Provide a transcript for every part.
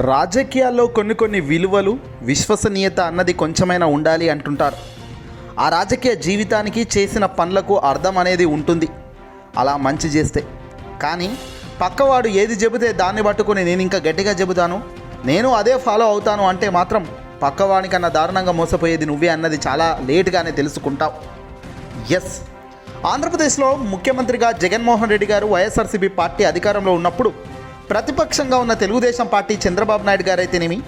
రాజకీయాల్లో కొన్ని కొన్ని విలువలు విశ్వసనీయత అన్నది కొంచెమైనా ఉండాలి అంటుంటారు. ఆ రాజకీయ జీవితానికి చేసిన పనులకు అర్థం అనేది ఉంటుంది. అలా మంచి చేస్తే. కానీ పక్కవాడు ఏది చెబితే దాన్ని పట్టుకుని నేను ఇంకా గట్టిగా చెబుతాను. నేను అదే ఫాలో అవుతాను అంటే మాత్రం పక్కవాడికన్నా దారుణంగా మోసపోయేది నువ్వే అన్నది చాలా లేటుగానే తెలుసుకుంటావు. ఎస్. ఆంధ్రప్రదేశ్లో ముఖ్యమంత్రిగా జగన్మోహన్ రెడ్డి గారు వైఎస్ఆర్సీపీ పార్టీ అధికారంలో ఉన్నప్పుడు ప్రతిపక్షంగా ఉన్న తెలుగుదేశం పార్టీ చంద్రబాబు నాయుడు గారైతేనేమి?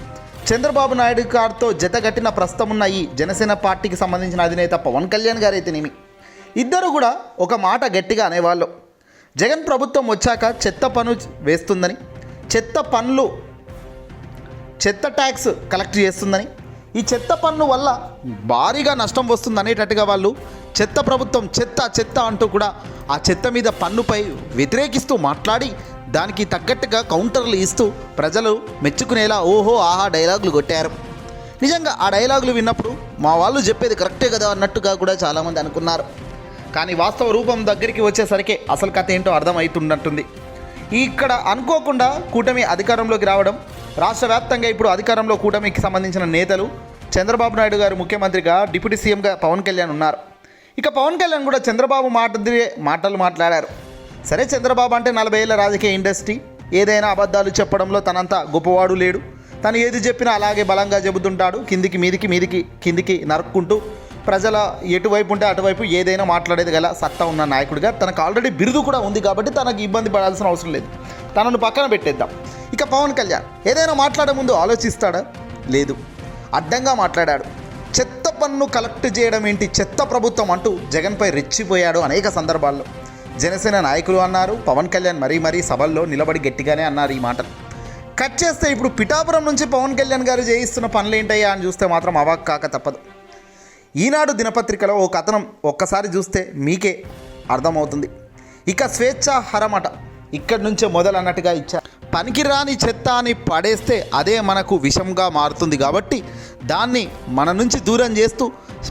చంద్రబాబు నాయుడు గారితో జతగట్టిన ప్రస్తుతం ఉన్న ఈ జనసేన పార్టీకి సంబంధించిన అధినేత పవన్ కళ్యాణ్ గారైతేనేమి? ఇద్దరు కూడా ఒక మాట గట్టిగా అనేవాళ్ళు. జగన్ ప్రభుత్వం వచ్చాక చెత్త పన్ను వేస్తుందని చెత్త పనులు చెత్త ట్యాక్స్ కలెక్ట్ చేస్తుందని ఈ చెత్త పన్ను వల్ల భారీగా నష్టం వస్తుంది అనేటట్టుగా వాళ్ళు చెత్త ప్రభుత్వం చెత్త చెత్త అంటూ కూడా ఆ చెత్త మీద పన్నుపై వ్యతిరేకిస్తూ మాట్లాడి దానికి తగ్గట్టుగా కౌంటర్లు ఇస్తూ ప్రజలు మెచ్చుకునేలా ఓహో ఆహా డైలాగులు కొట్టారు. నిజంగా ఆ డైలాగులు విన్నప్పుడు మా వాళ్ళు చెప్పేది కరెక్టే కదా అన్నట్టుగా కూడా చాలామంది అనుకున్నారు. కానీ వాస్తవ రూపం దగ్గరికి వచ్చేసరికి అసలు కథ ఏంటో అర్థమవుతున్నట్టుంది ఇక్కడ అనుకోకుండా కూటమి అధికారంలోకి రావడం రాష్ట్ర వ్యాప్తంగా ఇప్పుడు అధికారంలో కూటమికి సంబంధించిన నేతలు చంద్రబాబు నాయుడు గారు ముఖ్యమంత్రిగా డిప్యూటీ సీఎంగా పవన్ కళ్యాణ్ ఉన్నారు. ఇక పవన్ కళ్యాణ్ కూడా చంద్రబాబు మాట మాటలు మాట్లాడారు. సరే చంద్రబాబు అంటే నలభై ఏళ్ళ రాజకీయ ఇండస్ట్రీ. ఏదైనా అబద్ధాలు చెప్పడంలో తనంత గొప్పవాడు లేడు. తను ఏది చెప్పినా అలాగే బలంగా చెబుతుంటాడు. కిందికి మీదికి మీదికి కిందికి నరుక్కుంటూ ప్రజల ఎటువైపు ఉంటే అటువైపు ఏదైనా మాట్లాడేది గల సత్తా ఉన్న నాయకుడిగా తనకు ఆల్రెడీ బిరుదు కూడా ఉంది కాబట్టి తనకు ఇబ్బంది పడాల్సిన అవసరం లేదు. తనను పక్కన పెట్టేద్దాం. ఇక పవన్ కళ్యాణ్ ఏదైనా మాట్లాడే ముందు ఆలోచిస్తాడా? లేదు. అడ్డంగా మాట్లాడాడు. చెత్త పన్ను కలెక్ట్ చేయడం ఏంటి? చెత్త ప్రభుత్వం అంటూ జగన్పై రెచ్చిపోయాడు అనేక సందర్భాల్లో. జనసేన నాయకులు అన్నారు పవన్ కళ్యాణ్ మరీ మరీ సభల్లో నిలబడి గట్టిగానే అన్నారు ఈ మాటలు కట్ చేస్తే ఇప్పుడు పిఠాపురం నుంచి పవన్ కళ్యాణ్ గారు చేయిస్తున్న పనులు ఏంటయ్యా అని చూస్తే మాత్రం అవాక్ కాక తప్పదు. ఈనాడు దినపత్రికలో ఓ కథనం ఒక్కసారి చూస్తే మీకే అర్థమవుతుంది. ఇక స్వేచ్ఛ హరమట ఇక్కడి నుంచే మొదలన్నట్టుగా ఇచ్చారు. పనికిరాని చెత్త అని పడేస్తే అదే మనకు విషంగా మారుతుంది కాబట్టి దాన్ని మన నుంచి దూరం చేస్తూ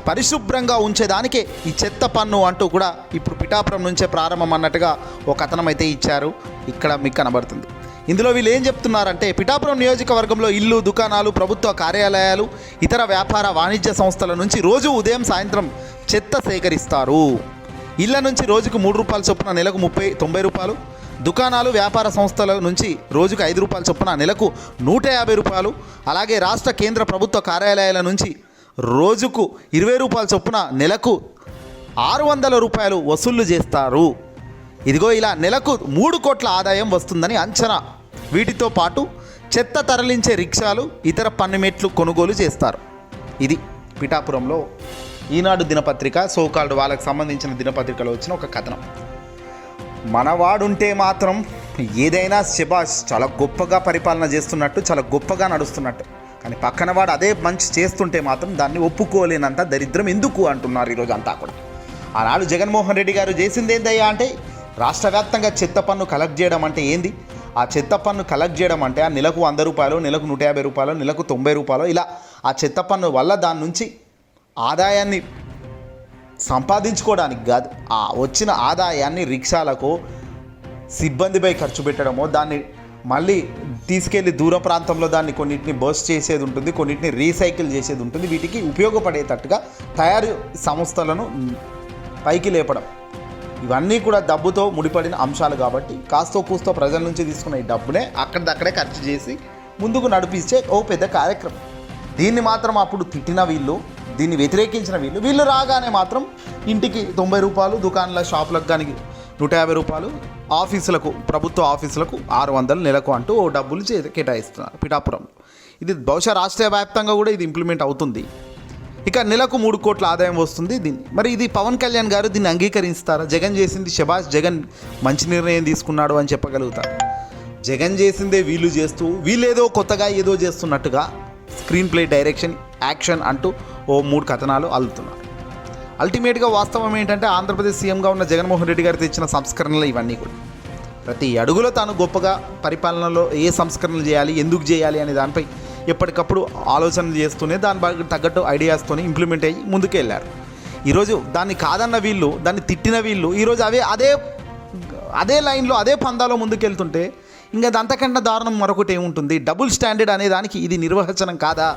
పరిశుభ్రంగా ఉంచేదానికే ఈ చెత్త పన్ను అంటూ కూడా ఇప్పుడు పిఠాపురం నుంచే ప్రారంభం అన్నట్టుగా ఒక కథనం అయితే ఇచ్చారు. ఇక్కడ మీకు కనబడుతుంది. ఇందులో వీళ్ళు ఏం చెప్తున్నారంటే పిఠాపురం నియోజకవర్గంలో ఇల్లు దుకాణాలు ప్రభుత్వ కార్యాలయాలు ఇతర వ్యాపార వాణిజ్య సంస్థల నుంచి రోజు ఉదయం సాయంత్రం చెత్త సేకరిస్తారు. ఇళ్ళ నుంచి రోజుకు మూడు రూపాయల చొప్పున నెలకు ముప్పై తొంభై రూపాయలు దుకాణాలు వ్యాపార సంస్థల నుంచి రోజుకు ఐదు రూపాయల చొప్పున నెలకు నూట యాభై రూపాయలు అలాగే రాష్ట్ర కేంద్ర ప్రభుత్వ కార్యాలయాల నుంచి రోజుకు ఇరవై రూపాయల చొప్పున నెలకు ఆరు వందల రూపాయలు వసూళ్ళు చేస్తారు. ఇదిగో ఇలా నెలకు మూడు కోట్ల ఆదాయం వస్తుందని అంచనా. వీటితో పాటు చెత్త తరలించే రిక్షాలు ఇతర పన్నుమెట్లు కొనుగోలు చేస్తారు. ఇది పిఠాపురంలో ఈనాడు దినపత్రిక సోకాల్డ్ వాళ్ళకి సంబంధించిన దినపత్రికలో వచ్చిన ఒక కథనం. మనవాడుంటే మాత్రం ఏదైనా శబాష్ చాలా గొప్పగా పరిపాలన చేస్తున్నట్టు చాలా గొప్పగా నడుస్తున్నట్టు. కానీ పక్కన వాడు అదే మంచి చేస్తుంటే మాత్రం దాన్ని ఒప్పుకోలేనంత దరిద్రం ఎందుకు అంటున్నారు ఈరోజు అంతా కూడా. ఆనాడు జగన్మోహన్ రెడ్డి గారు చేసింది ఏందయ్యా అంటే రాష్ట్ర వ్యాప్తంగా చెత్త పన్ను కలెక్ట్ చేయడం అంటే ఏంది? ఆ చెత్త పన్ను కలెక్ట్ చేయడం అంటే ఆ నెలకు వంద రూపాయలు నెలకు నూట యాభై రూపాయలు నెలకు తొంభై రూపాయలు ఇలా ఆ చెత్త పన్ను వల్ల దాని నుంచి ఆదాయాన్ని సంపాదించుకోవడానికి కాదు ఆ వచ్చిన ఆదాయాన్ని రిక్షాలకు సిబ్బందిపై ఖర్చు పెట్టడమో దాన్ని మళ్ళీ తీసుకెళ్ళి దూర ప్రాంతంలో దాన్ని కొన్నిటిని బస్ చేసేది ఉంటుంది కొన్నిటిని రీసైకిల్ చేసేది ఉంటుంది వీటికి ఉపయోగపడేటట్టుగా తయారు సంస్థలను పైకి లేపడం. ఇవన్నీ కూడా డబ్బుతో ముడిపడిన అంశాలు కాబట్టి కాస్తో కూస్తో ప్రజల నుంచి తీసుకున్న ఈ డబ్బునే అక్కడిదక్కడే ఖర్చు చేసి ముందుకు నడిపించే ఓ పెద్ద కార్యక్రమం. దీన్ని మాత్రం అప్పుడు తిట్టిన వీళ్ళు దీన్ని వ్యతిరేకించిన వీళ్ళు. వీళ్ళు రాగానే మాత్రం ఇంటికి తొంభై రూపాయలు దుకాణాల షాపులకు కానీ నూట యాభై రూపాయలు ఆఫీసులకు ప్రభుత్వ ఆఫీసులకు ఆరు వందలు నెలకు అంటూ ఓ డబ్బులు చే కేటాయిస్తున్నారు పిఠాపురంలో ఇది బహుశా రాష్ట్ర వ్యాప్తంగా కూడా ఇది ఇంప్లిమెంట్ అవుతుంది. ఇక నెలకు మూడు కోట్ల ఆదాయం వస్తుంది దీన్ని. మరి ఇది పవన్ కళ్యాణ్ గారు దీన్ని అంగీకరిస్తారా? జగన్ చేసింది శబాష్ జగన్ మంచి నిర్ణయం తీసుకున్నాడు అని చెప్పగలుగుతారు? జగన్ చేసిందే వీళ్ళు చేస్తూ వీళ్ళేదో కొత్తగా ఏదో చేస్తున్నట్టుగా స్క్రీన్ ప్లే డైరెక్షన్ యాక్షన్ అంటూ ఓ మూడు కథనాలు అల్లుతున్నారు. అల్టిమేట్గా వాస్తవం ఏంటంటే ఆంధ్రప్రదేశ్ సీఎంగా ఉన్న జగన్మోహన్ రెడ్డి గారు తెచ్చిన సంస్కరణలు ఇవన్నీ కూడా. ప్రతి అడుగులో తాను గొప్పగా పరిపాలనలో ఏ సంస్కరణలు చేయాలి ఎందుకు చేయాలి అనే దానిపై ఎప్పటికప్పుడు ఆలోచనలు చేస్తూనే దాని తగ్గట్టు ఐడియాస్తోనే ఇంప్లిమెంట్ అయ్యి ముందుకెళ్ళారు ఈరోజు దాన్ని కాదన్న వీళ్ళు దాన్ని తిట్టిన వీళ్ళు ఈరోజు అవే అదే అదే లైన్లో అదే పందాలో ముందుకెళ్తుంటే ఇంకా అది అంతకంటే దారుణం మరొకటి ఏముంటుంది? డబుల్ స్టాండర్డ్ అనే దానికి ఇది నిర్వచనం కాదా?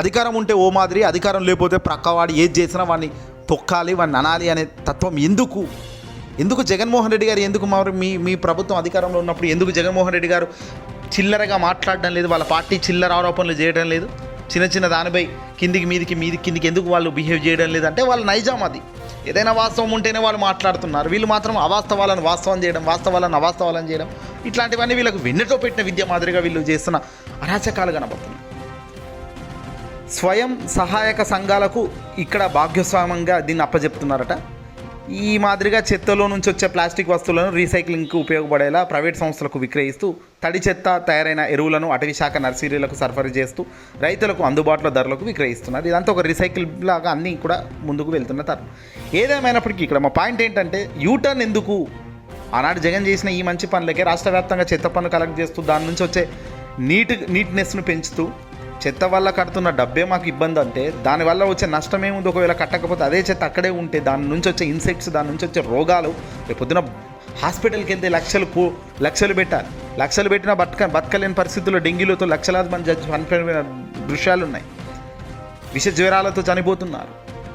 అధికారం ఉంటే ఓ మాదిరి అధికారం లేకపోతే ప్రక్కవాడు ఏది చేసినా వాడిని తొక్కాలి వాడిని అనాలి అనే తత్వం ఎందుకు? ఎందుకు జగన్మోహన్ రెడ్డి గారు ఎందుకు మరి మీ మీ ప్రభుత్వం అధికారంలో ఉన్నప్పుడు ఎందుకు జగన్మోహన్ రెడ్డి గారు చిల్లరగా మాట్లాడడం లేదు? వాళ్ళ పార్టీ చిల్లర ఆరోపణలు చేయడం లేదు? చిన్న చిన్న దానిపై కిందికి మీదికి మీది కిందికి ఎందుకు వాళ్ళు బిహేవ్ చేయడం లేదు? అంటే వాళ్ళ నైజాం అది. ఏదైనా వాస్తవం ఉంటేనే వాళ్ళు మాట్లాడుతున్నారు. వీళ్ళు మాత్రం అవాస్తవాలను వాస్తవం చేయడం వాస్తవాలను అవాస్తవాలను చేయడం ఇట్లాంటివన్నీ వీళ్ళకు వెన్నెటో పెట్టిన విద్య మాదిరిగా వీళ్ళు చేస్తున్న అరాచకాలు కనబడుతుంది స్వయం సహాయక సంఘాలకు ఇక్కడ భాగ్యస్వామ్యంగా దీన్ని అప్పచెప్తున్నారట ఈ మాదిరిగా చెత్తలో నుంచి వచ్చే ప్లాస్టిక్ వస్తువులను రీసైక్లింగ్కి ఉపయోగపడేలా ప్రైవేట్ సంస్థలకు విక్రయిస్తూ తడి చెత్త తయారైన ఎరువులను అటవీ శాఖ నర్సరీలకు సరఫరా చేస్తూ రైతులకు అందుబాటులో ధరలకు విక్రయిస్తున్నారు. ఇదంతా ఒక రీసైకిల్ లాగా అన్నీ కూడా ముందుకు వెళ్తున్న తరం. ఏదేమైనప్పటికీ ఇక్కడ మా పాయింట్ ఏంటంటే యూటర్న్ ఎందుకు? ఆనాడు జగన్ చేసిన ఈ మంచి పనులకే రాష్ట్ర వ్యాప్తంగా చెత్త పనులు కలెక్ట్ చేస్తూ దాని నుంచి వచ్చే నీట్ నీట్నెస్ను పెంచుతూ చెత్త వల్ల కడుతున్న డబ్బే మాకు ఇబ్బంది అంటే దానివల్ల వచ్చే నష్టం ఏముంది? ఒకవేళ కట్టకపోతే అదే చెత్త అక్కడే ఉంటే దాని నుంచి వచ్చే ఇన్సెక్ట్స్ దాని నుంచి వచ్చే రోగాలు రేపు పొద్దున హాస్పిటల్కి వెళ్తే లక్షలు కో లక్షలు పెట్టాలి. లక్షలు పెట్టినా బతక బతకలేని పరిస్థితుల్లో డెంగ్యూలతో లక్షలాది మంది చచ్చి చనిపోయిన దృశ్యాలు ఉన్నాయి విష జ్వరాలతో చనిపోతున్నారు.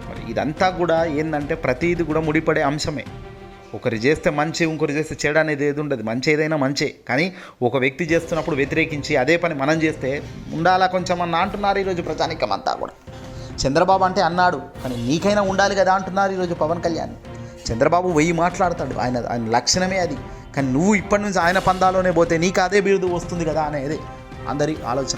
మరి ఇదంతా కూడా ఏంటంటే ప్రతిది కూడా ముడిపడే అంశమే. ఒకరు చేస్తే మంచి ఇంకొకరు చేస్తే చెడు అనేది ఏది ఉండదు. మంచి ఏదైనా మంచే. కానీ ఒక వ్యక్తి చేస్తున్నప్పుడు వ్యతిరేకించి అదే పని మనం చేస్తే ఉండాలా కొంచెం అన్న అంటున్నారు ఈరోజు ప్రజానికం అంతా కూడా. చంద్రబాబు అంటే అన్నాడు కానీ నీకైనా ఉండాలి కదా అంటున్నారు ఈరోజు పవన్ కళ్యాణ్. చంద్రబాబు వెయ్యి మాట్లాడతాడు ఆయన ఆయన లక్షణమే అది. కానీ నువ్వు ఇప్పటి నుంచి ఆయన పందాలోనే పోతే నీకు అదే బిరుదు వస్తుంది కదా అనేది అందరి ఆలోచన.